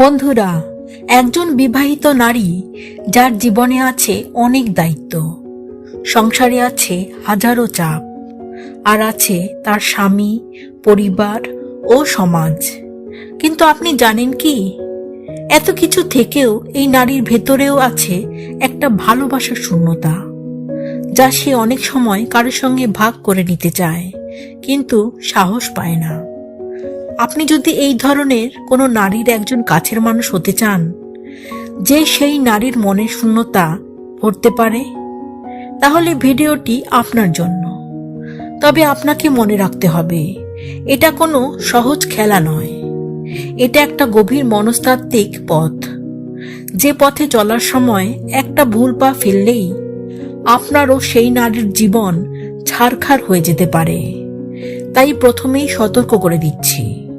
বন্ধুরা, একজন বিবাহিত নারী যার জীবনে আছে অনেক দায়িত্ব। সংসারে আছে হাজারো চাপ, আর আছে তার স্বামী, পরিবার ও সমাজ। কিন্তু আপনি জানেন কি? এত কিছু থেকেও এই নারীর ভেতরেও আছে একটা ভালোবাসার শূন্যতা, যা সে অনেক সময় কারোর সঙ্গে ভাগ করে নিতে চায়, কিন্তু সাহস পায় না। আপনি যদি এই ধরনের কোনো নারীর একজন কাছের মানুষ হতে চান, যে সেই নারীর মনের শূন্যতা ভরতে পারে, তাহলে ভিডিওটি আপনার জন্য। তবে আপনাকে মনে রাখতে হবে, এটা কোনো সহজ খেলা নয়। এটা একটা গভীর মনস্তাত্ত্বিক পথ। যে পথে চলার সময় একটা ভুল পা ফেললেই আপনারও সেই নারীর জীবন ছারখার হয়ে যেতে পারে। তাই প্রথমেই সতর্ক করে দিচ্ছি।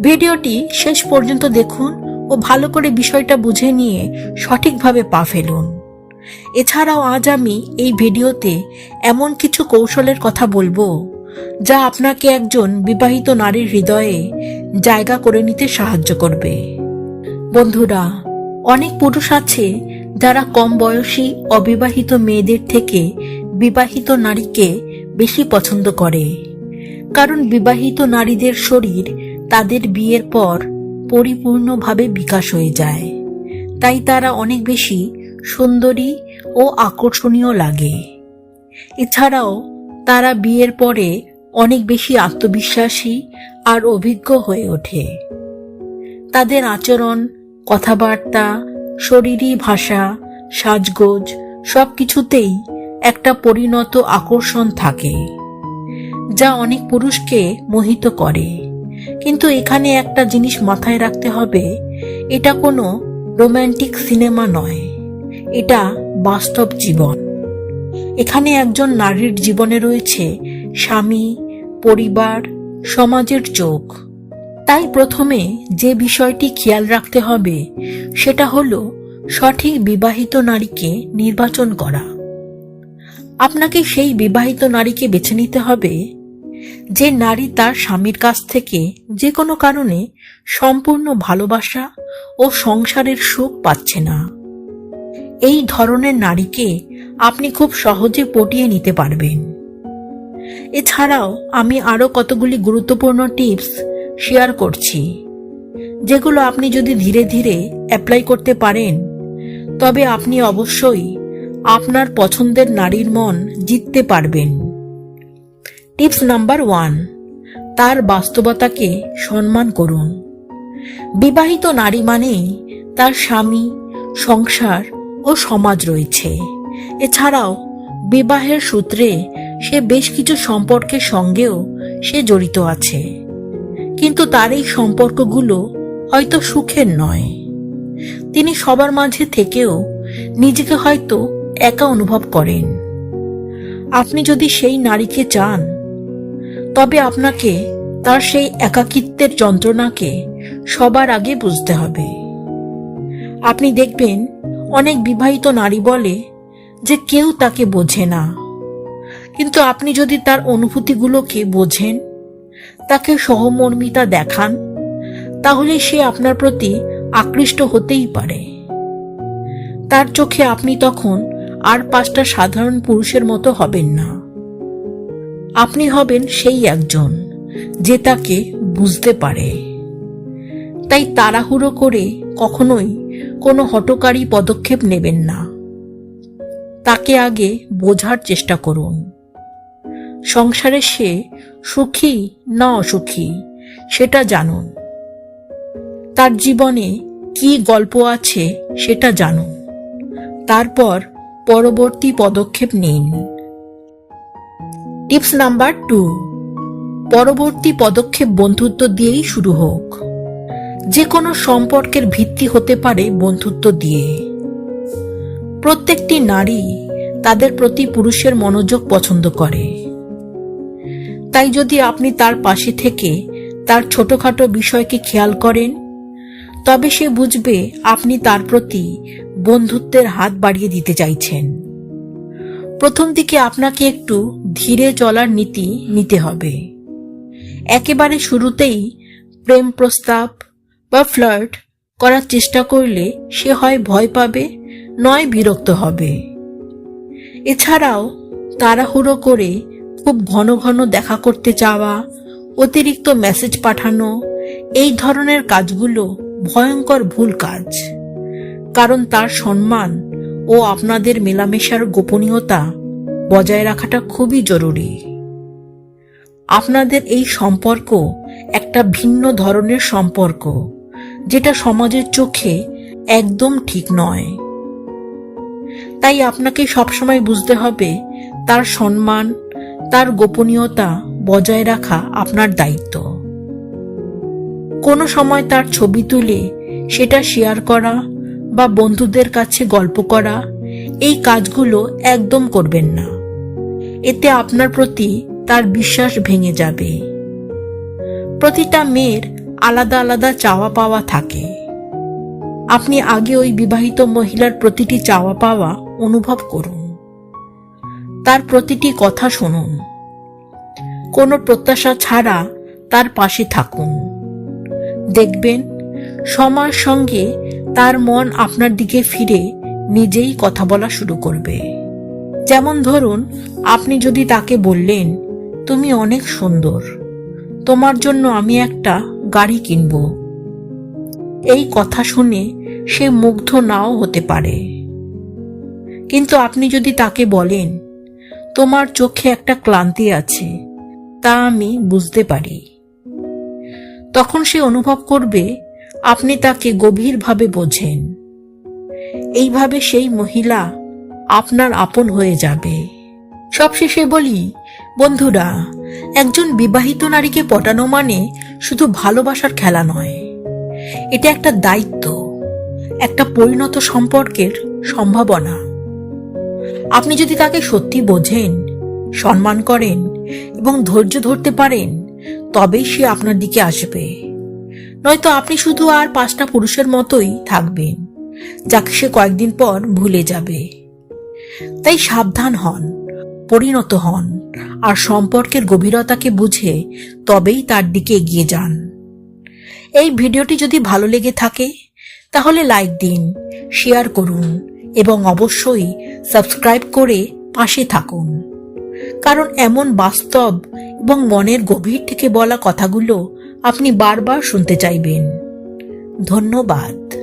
ভিডিওটি শেষ পর্যন্ত দেখুন ও ভালো করে বিষয়টা বুঝে নিয়ে সঠিকভাবে পা ফেলুন। এছাড়াও আজ আমি এই ভিডিওতে এমন কিছু কৌশলের কথা বলব, যা আপনাকে একজন বিবাহিত নারীর হৃদয়ে জায়গা করে নিতে সাহায্য করবে। বন্ধুরা, অনেক পুরুষ আছে যারা কম বয়সী অবিবাহিত মেয়েদের থেকে বিবাহিত নারীকে বেশি পছন্দ করে। কারণ বিবাহিত নারীদের শরীর তাদের বিয়ের পর পরিপূর্ণভাবে বিকাশ হয়ে যায়। তাই তারা অনেক বেশি সুন্দরী ও আকর্ষণীয় লাগে। এছাড়াও তারা বিয়ের পরে অনেক বেশি আত্মবিশ্বাসী আর অভিজ্ঞ হয়ে ওঠে। তাদের আচরণ, কথাবার্তা, শরীরী ভাষা, সাজগোজ সব কিছুতেই একটা পরিণত আকর্ষণ থাকে, যা অনেক পুরুষকে মোহিত করে। কিন্তু এখানে একটা জিনিস মাথায় রাখতে হবে, এটা কোনো রোম্যান্টিক সিনেমা নয়, এটা বাস্তব জীবন। এখানে একজন নারীর জীবনে রয়েছে স্বামী, পরিবার, সমাজের চোখ। তাই প্রথমে যে বিষয়টি খেয়াল রাখতে হবে, সেটা হলো সঠিক বিবাহিত নারীকে নির্বাচন করা। আপনাকে সেই বিবাহিত নারীকে বেছে নিতে হবে যে নারী তার স্বামীর কাছ থেকে যে কোনো কারণে সম্পূর্ণ ভালোবাসা ও সংসারের সুখ পাচ্ছে না। এই ধরনের নারীকে আপনি খুব সহজে পটিয়ে নিতে পারবেন। এছাড়াও আমি আরও কতগুলি গুরুত্বপূর্ণ টিপস শেয়ার করছি, যেগুলো আপনি যদি ধীরে ধীরে অ্যাপ্লাই করতে পারেন, তবে আপনি অবশ্যই আপনার পছন্দের নারীর মন জিততে পারবেন। টিপস নাম্বার ওয়ান, তার বাস্তবতাকে সম্মান করুন। বিবাহিত নারী মানেই তার স্বামী, সংসার ও সমাজ রয়েছে। এছাড়াও বিবাহের সূত্রে সে বেশ কিছু সম্পর্কের সঙ্গেও সে জড়িত আছে। কিন্তু তার এই সম্পর্কগুলো হয়তো সুখের নয়। তিনি সবার মাঝে থেকেও নিজেকে হয়তো একা অনুভব করেন। আপনি যদি সেই নারীকে চান তবে আপনাকে তার সেই একাকিত্বের যন্ত্রণাকে সবার আগে বুঝতে হবে। আপনি দেখবেন, অনেক বিবাহিত নারী বলে যে কেউ তাকে বোঝে না। কিন্তু আপনি যদি তার অনুভূতিগুলোকে বোঝেন, তাকে সহমর্মিতা দেখান, তাহলে সে আপনার প্রতি আকৃষ্ট হতেই পারে। তার চোখে আপনি তখন আর পাঁচটা সাধারণ পুরুষের মতো হবেন না। আপনি হবেন সেই একজন যে তাকে বুঝতে পারে। তাই তাড়াহুড়ো করে কখনোই কোনো হটকারী পদক্ষেপ নেবেন না। তাকে আগে বোঝার চেষ্টা করুন। সংসারে সে সুখী না অসুখী, সেটা জানুন। তার জীবনে কি গল্প আছে সেটা জানুন। তারপর পরবর্তী পদক্ষেপ নিন। Tips number two. পরবর্তী পদক্ষেপ বন্ধুত্ব দিয়েই শুরু হোক। যে কোনো সম্পর্কের ভিত্তি হতে পারে বন্ধুত্ব দিয়ে। প্রত্যেকটি নারী তাদের প্রতি পুরুষের মনোযোগ পছন্দ করে। তাই যদি আপনি তার পাশে থেকে তার ছোটখাটো বিষয়কে খেয়াল করেন, তবে সে বুঝবে আপনি তার প্রতি বন্ধুত্বের হাত বাড়িয়ে দিতে চাইছেন। প্রথম দিকে আপনাকে একটু ধীরে চলার নীতি নিতে হবে। একেবারে শুরুতেই প্রেম প্রস্তাব বা ফ্লার্ট করার চেষ্টা করলে সে হয় ভয় পাবে, নয় বিরক্ত হবে। এছাড়াও তাড়াহুড়ো করে খুব ঘন ঘন দেখা করতে চাওয়া অতিরিক্ত মেসেজ পাঠানো, এই ধরনের কাজগুলো ভয়ঙ্কর ভুল কাজ। কারণ তার সম্মান ও আপনাদের মেলামেশার গোপনীয়তা বজায় রাখাটা খুবই জরুরি। আপনাদের এই সম্পর্ক একটা ভিন্ন ধরনের সম্পর্ক, যেটা সমাজের চোখে একদম ঠিক নয়। তাই আপনাকে সবসময় বুঝতে হবে, তার সম্মান, তার গোপনীয়তা বজায় রাখা আপনার দায়িত্ব। কোনো সময় তার ছবি তুলে সেটা শেয়ার করা বা বন্ধুদের কাছে গল্প করা, এই কাজগুলো একদম করবেন না। এতে আপনার প্রতি তার বিশ্বাস ভেঙে যাবে। প্রতিটা মেয়ের আলাদা আলাদা চাওয়া পাওয়া থাকে। আপনি আগে ওই বিবাহিত মহিলার প্রতিটি চাওয়া পাওয়া অনুভব করুন। তার প্রতিটি কথা শুনুন। কোনো প্রত্যাশা ছাড়া তার পাশে থাকুন। দেখবেন সময়ের সঙ্গে তার মন আপনার দিকে ফিরে নিজেই কথা বলা শুরু করবে। যেমন ধরুন, আপনি যদি তাকে বললেন, তুমি অনেক সুন্দর, তোমার জন্য আমি একটা গাড়ি কিনব। এই কথা শুনে সে মুগ্ধ নাও হতে পারে। কিন্তু আপনি যদি তাকে বলেন, তোমার চোখে একটা ক্লান্তি আছে, তা আমি বুঝতে পারি। তখন সে অনুভব করবে আপনি তাকে গভীরভাবে বোঝেন। এইভাবে সেই মহিলা আপনার আপন হয়ে যাবে। সবশেষে বলি, বন্ধুরা, একজন বিবাহিত নারীকে পটানো মানে শুধু ভালোবাসার খেলা নয়। এটা একটা দায়িত্ব, একটা পরিণত সম্পর্কের সম্ভাবনা। আপনি যদি তাকে সত্যি বোঝেন, সম্মান করেন এবং ধৈর্য ধরতে পারেন, তবেই সে আপনার দিকে আসবে। নয়তো আপনি শুধু আর পাঁচটা পুরুষের মতোই থাকবেন, যাকে সে কয়েকদিন পর ভুলে যাবে। তাই সাবধান হন, পরিণত হন, আর সম্পর্কের গভীরতাকে বুঝে তবেই তার দিকে এগিয়ে যান। এই ভিডিওটি যদি ভালো লেগে থাকে, তাহলে লাইক দিন, শেয়ার করুন, এবং অবশ্যই সাবস্ক্রাইব করে পাশে থাকুন। কারণ এমন বাস্তব এবং মনের গভীর থেকে বলা কথাগুলো আপনি বারবার শুনতে চাইবেন। ধন্যবাদ।